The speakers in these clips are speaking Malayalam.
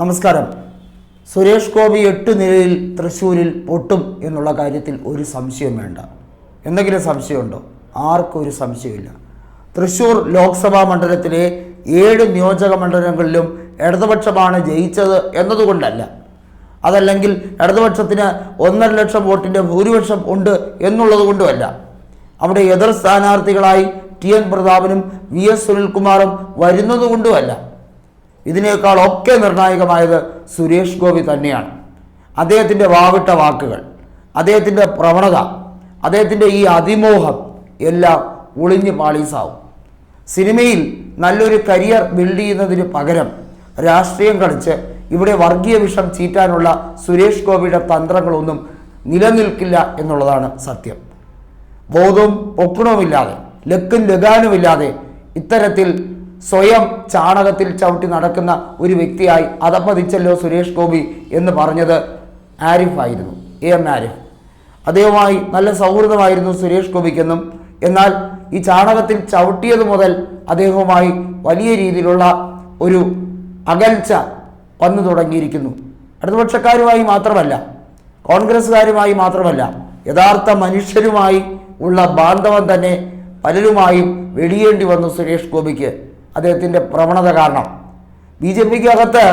നമസ്കാരം. സുരേഷ് ഗോപി എട്ട് നിലയിൽ തൃശ്ശൂരിൽ പൊട്ടും എന്നുള്ള കാര്യത്തിൽ ഒരു സംശയം വേണ്ട. എന്തെങ്കിലും സംശയമുണ്ടോ? ആർക്കും ഒരു സംശയമില്ല. തൃശ്ശൂർ ലോക്സഭാ മണ്ഡലത്തിലെ ഏഴ് നിയോജക മണ്ഡലങ്ങളിലും ഇടതുപക്ഷമാണ് ജയിച്ചത് എന്നതുകൊണ്ടല്ല. അതല്ലെങ്കിൽ ഇടതുപക്ഷത്തിന് ഒന്നര ലക്ഷം വോട്ടിന്റെ ഭൂരിപക്ഷം ഉണ്ട് എന്നുള്ളത് കൊണ്ടുമല്ല അവിടെ എതിർ സ്ഥാനാർത്ഥികളായി ടി എൻ പ്രതാപനും വി എസ് സുനിൽകുമാറും വരുന്നതുകൊണ്ടുമല്ല. ഇതിനേക്കാളൊക്കെ നിർണായകമായത് സുരേഷ് ഗോപി തന്നെയാണ്. അദ്ദേഹത്തിന്റെ വാവിട്ട വാക്കുകൾ അദ്ദേഹത്തിന്റെ പ്രവണത അദ്ദേഹത്തിന്റെ ഈ അതിമോഹം എല്ലാം ഒളിഞ്ഞ് പാളീസാവും. സിനിമയിൽ നല്ലൊരു കരിയർ ബിൽഡ് ചെയ്യുന്നതിന് പകരം രാഷ്ട്രീയം കളിച്ച് ഇവിടെ വർഗീയ വിഷം ചീറ്റാനുള്ള സുരേഷ് ഗോപിയുടെ തന്ത്രങ്ങളൊന്നും നിലനിൽക്കില്ല എന്നുള്ളതാണ് സത്യം. ബോധവും പൊക്കണവുമില്ലാതെ ലക്കും ലഗാനുമില്ലാതെ ഇത്തരത്തിൽ സ്വയം ചാണകത്തിൽ ചവിട്ടി നടക്കുന്ന ഒരു വ്യക്തിയായി അതപ്പതിച്ചല്ലോ സുരേഷ് ഗോപി എന്ന് പറഞ്ഞത് ആരിഫായിരുന്നു എ എം ആരിഫ്. അദ്ദേഹവുമായി നല്ല സൗഹൃദമായിരുന്നു സുരേഷ് ഗോപിക്കെന്നും എന്നാൽ ഈ ചാണകത്തിൽ ചവിട്ടിയത് മുതൽ അദ്ദേഹവുമായി വലിയ രീതിയിലുള്ള ഒരു അകൽച്ച വന്നു തുടങ്ങിയിരിക്കുന്നു. ഇടതുപക്ഷക്കാരുമായി മാത്രമല്ല കോൺഗ്രസ്സുകാരുമായി മാത്രമല്ല യഥാർത്ഥ മനുഷ്യരുമായി ഉള്ള ബാന്ധവം തന്നെ പലരുമായും വെടിയേണ്ടി വന്നു സുരേഷ് ഗോപിക്ക്. അദ്ദേഹത്തിന്റെ പ്രവണത കാരണം. ബി ജെ പിക്ക് അകത്ത്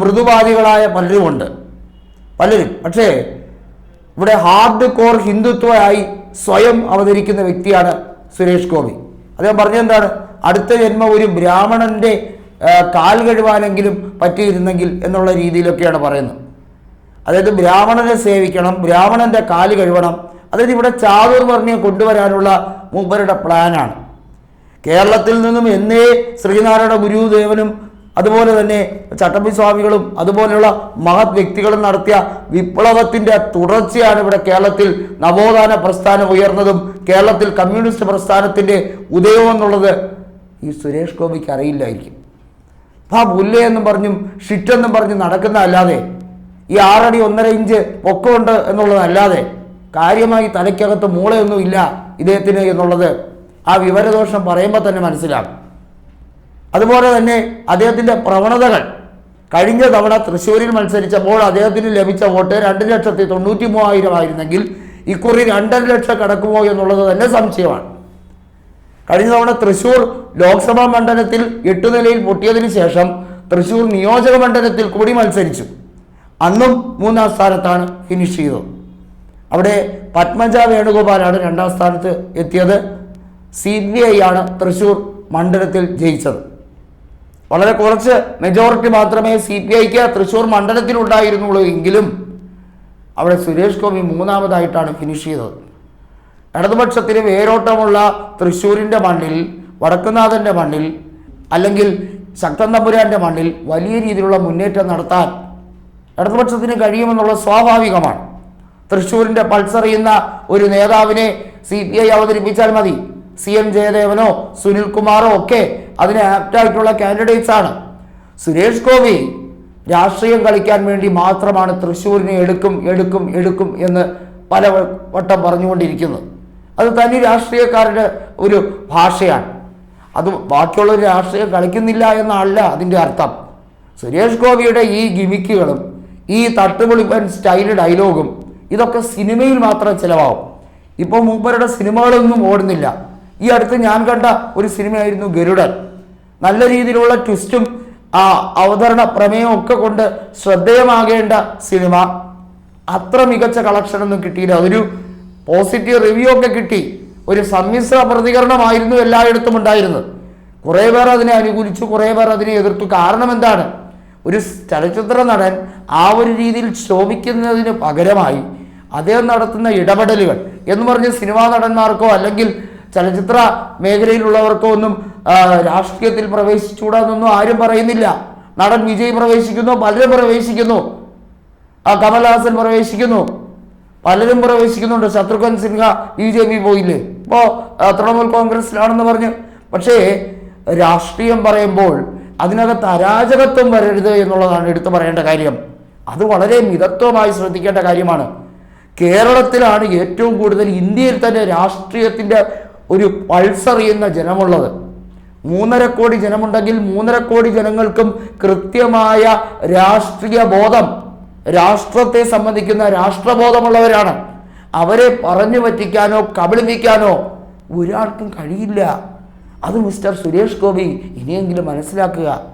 മൃദുവാദികളായ പലരുമുണ്ട്. പലരും. പക്ഷേ ഇവിടെ ഹാർഡ് കോർ ഹിന്ദുത്വമായി സ്വയം അവതരിക്കുന്ന വ്യക്തിയാണ് സുരേഷ് ഗോപി. അദ്ദേഹം പറഞ്ഞെന്താണ് അടുത്ത ജന്മം ഒരു ബ്രാഹ്മണന്റെ കാൽ കഴുവാനെങ്കിലും പറ്റിയിരുന്നെങ്കിൽ എന്നുള്ള രീതിയിലൊക്കെയാണ് പറയുന്നത്. അതായത് ബ്രാഹ്മണനെ സേവിക്കണം ബ്രാഹ്മണന്റെ കാൽ കഴുകണം അതായത് ഇവിടെ ചാതുർവർണയെ കൊണ്ടുവരാനുള്ള മൂപ്പരുടെ പ്ലാനാണ് കേരളത്തിൽ നിന്നും എന്നേ ശ്രീനാരായണ ഗുരുദേവനും അതുപോലെ തന്നെ ചട്ടമ്പി സ്വാമികളും അതുപോലെയുള്ള മഹത് വ്യക്തികളും നടത്തിയ വിപ്ലവത്തിന്റെ തുടർച്ചയാണ് ഇവിടെ കേരളത്തിൽ നവോത്ഥാന പ്രസ്ഥാനം ഉയർന്നതും കേരളത്തിൽ കമ്മ്യൂണിസ്റ്റ് പ്രസ്ഥാനത്തിന്റെ ഉദയവും എന്നുള്ളത് ഈ സുരേഷ് ഗോപിക്ക് അറിയില്ലായിരിക്കും. ആ പുല്ല എന്നും പറഞ്ഞും ഷിറ്റ് എന്നും പറഞ്ഞും നടക്കുന്നതല്ലാതെ ഈ ആറടി ഒന്നര ഇഞ്ച് പൊക്കമുണ്ട് എന്നുള്ളതല്ലാതെ കാര്യമായി തലയ്ക്കകത്ത് മൂളയൊന്നും ഇല്ല ഇദ്ദേഹത്തിന് എന്നുള്ളത്. ആ വിവരദോഷം പറയുമ്പോൾ തന്നെ മനസ്സിലാകും. അതുപോലെ തന്നെ അദ്ദേഹത്തിന്റെ പ്രവണതകൾ. കഴിഞ്ഞ തവണ തൃശ്ശൂരിൽ മത്സരിച്ചപ്പോൾ അദ്ദേഹത്തിന് ലഭിച്ച വോട്ട് രണ്ട് ലക്ഷത്തി തൊണ്ണൂറ്റി മൂവായിരം ആയിരുന്നെങ്കിൽ ഇക്കുറി രണ്ടര ലക്ഷം കടക്കുമോ എന്നുള്ളത് തന്നെ സംശയമാണ്. കഴിഞ്ഞ തവണ തൃശ്ശൂർ ലോക്സഭാ മണ്ഡലത്തിൽ എട്ടു നിലയിൽ പൊട്ടിയതിന് ശേഷം തൃശ്ശൂർ നിയോജക മണ്ഡലത്തിൽ കൂടി മത്സരിച്ചു. അന്നും മൂന്നാം സ്ഥാനത്താണ് ഫിനിഷ് ചെയ്തത്. അവിടെ പത്മജ വേണുഗോപാലാണ് രണ്ടാം സ്ഥാനത്ത് എത്തിയത്. സി ബി ഐ ആണ് തൃശൂർ മണ്ഡലത്തിൽ ജയിച്ചത്. വളരെ കുറച്ച് മെജോറിറ്റി മാത്രമേ സി പി ഐക്ക് തൃശൂർ മണ്ഡലത്തിലുണ്ടായിരുന്നുള്ളൂ എങ്കിലും അവിടെ സുരേഷ് ഗോപി മൂന്നാമതായിട്ടാണ് ഫിനിഷ് ചെയ്തത്. ഇടതുപക്ഷത്തിന് വേരോട്ടമുള്ള തൃശ്ശൂരിന്റെ മണ്ണിൽ വടക്കുന്നാഥന്റെ മണ്ണിൽ അല്ലെങ്കിൽ ശക്തൻ തമ്പുരാന്റെ മണ്ണിൽ വലിയ രീതിയിലുള്ള മുന്നേറ്റം നടത്താൻ ഇടതുപക്ഷത്തിന് കഴിയുമെന്നുള്ളത് സ്വാഭാവികമാണ്. തൃശ്ശൂരിന്റെ പൾസറിയുന്ന ഒരു നേതാവിനെ സി പി ഐ അവതരിപ്പിച്ചാൽ മതി. സി എം ജയദേവനോ സുനിൽകുമാറോ ഒക്കെ അതിന് ആപ്റ്റായിട്ടുള്ള കാൻഡിഡേറ്റ്സ് ആണ്. സുരേഷ് ഗോപി രാഷ്ട്രീയം കളിക്കാൻ വേണ്ടി മാത്രമാണ് തൃശ്ശൂരിനെ എടുക്കും എടുക്കും എടുക്കും എന്ന് പല വട്ടം പറഞ്ഞുകൊണ്ടിരിക്കുന്നത്. അത് തനി രാഷ്ട്രീയക്കാരുടെ ഒരു ഭാഷയാണ്. അത് ബാക്കിയുള്ളവർ രാഷ്ട്രീയം കളിക്കുന്നില്ല എന്നല്ല അതിന്റെ അർത്ഥം. സുരേഷ് ഗോപിയുടെ ഈ ഗിമിക്കുകളും ഈ തട്ടുപൊളിപ്പൻ സ്റ്റൈൽ ഡയലോഗും ഇതൊക്കെ സിനിമയിൽ മാത്രം ചിലവാകും. ഇപ്പോൾ മൂപ്പരുടെ സിനിമകളൊന്നും ഓടുന്നില്ല. ഈ അടുത്ത് ഞാൻ കണ്ട ഒരു സിനിമയായിരുന്നു ഗരുഡൻ. നല്ല രീതിയിലുള്ള ട്വിസ്റ്റും ആ അവതരണ പ്രമേയവും ഒക്കെ കൊണ്ട് ശ്രദ്ധേയമാകേണ്ട സിനിമ. അത്ര മികച്ച കളക്ഷൻ ഒന്നും കിട്ടിയില്ല. അതൊരു പോസിറ്റീവ് റിവ്യൂ ഒക്കെ കിട്ടി. ഒരു സമ്മിശ്ര പ്രതികരണമായിരുന്നു എല്ലായിടത്തും ഉണ്ടായിരുന്നത്. കുറേ പേർ അതിനെ അനുകൂലിച്ചു കുറേ പേർ അതിനെ എതിർത്തു. കാരണം എന്താണ്? ഒരു ചലച്ചിത്ര നടൻ ആ ഒരു രീതിയിൽ ശോഭിക്കുന്നതിന് പകരമായി അദ്ദേഹം നടത്തുന്ന ഇടപെടലുകൾ എന്ന് പറഞ്ഞ് സിനിമാ നടന്മാർക്കോ അല്ലെങ്കിൽ ചലച്ചിത്ര മേഖലയിലുള്ളവർക്കോ ഒന്നും രാഷ്ട്രീയത്തിൽ പ്രവേശിച്ചുകൂടാന്നൊന്നും ആരും പറയുന്നില്ല. നടൻ വിജയ് പ്രവേശിക്കുന്നു പലരും പ്രവേശിക്കുന്നു. ആ കമൽഹാസൻ പ്രവേശിക്കുന്നു. പലരും പ്രവേശിക്കുന്നുണ്ട്. Shatrughan Sinha B J P പോയില്ലേ? ഇപ്പോൾ തൃണമൂൽ കോൺഗ്രസിലാണെന്ന് പറഞ്ഞ്. പക്ഷേ രാഷ്ട്രീയം പറയുമ്പോൾ അതിനകത്ത് അരാജകത്വം വരരുത് എന്നുള്ളതാണ് എടുത്തു പറയേണ്ട കാര്യം. അത് വളരെ മിതത്വമായി ശ്രദ്ധിക്കേണ്ട കാര്യമാണ്. കേരളത്തിലാണ് ഏറ്റവും കൂടുതൽ ഇന്ത്യയിൽ തന്നെ രാഷ്ട്രീയത്തിന്റെ ഒരു പൾസറിയുന്ന ജനമുള്ളത്. മൂന്നര കോടി ജനമുണ്ടെങ്കിൽ മൂന്നര കോടി ജനങ്ങൾക്കും കൃത്യമായ രാഷ്ട്രീയ ബോധം. രാഷ്ട്രത്തെ സംബന്ധിക്കുന്ന രാഷ്ട്രബോധമുള്ളവരാണ്. അവരെ പറഞ്ഞു പറ്റിക്കാനോ കബളിപ്പിക്കാനോ ഒരാൾക്കും കഴിയില്ല. അത് മിസ്റ്റർ സുരേഷ് ഗോപി ഇനിയെങ്കിലും മനസ്സിലാക്കുക.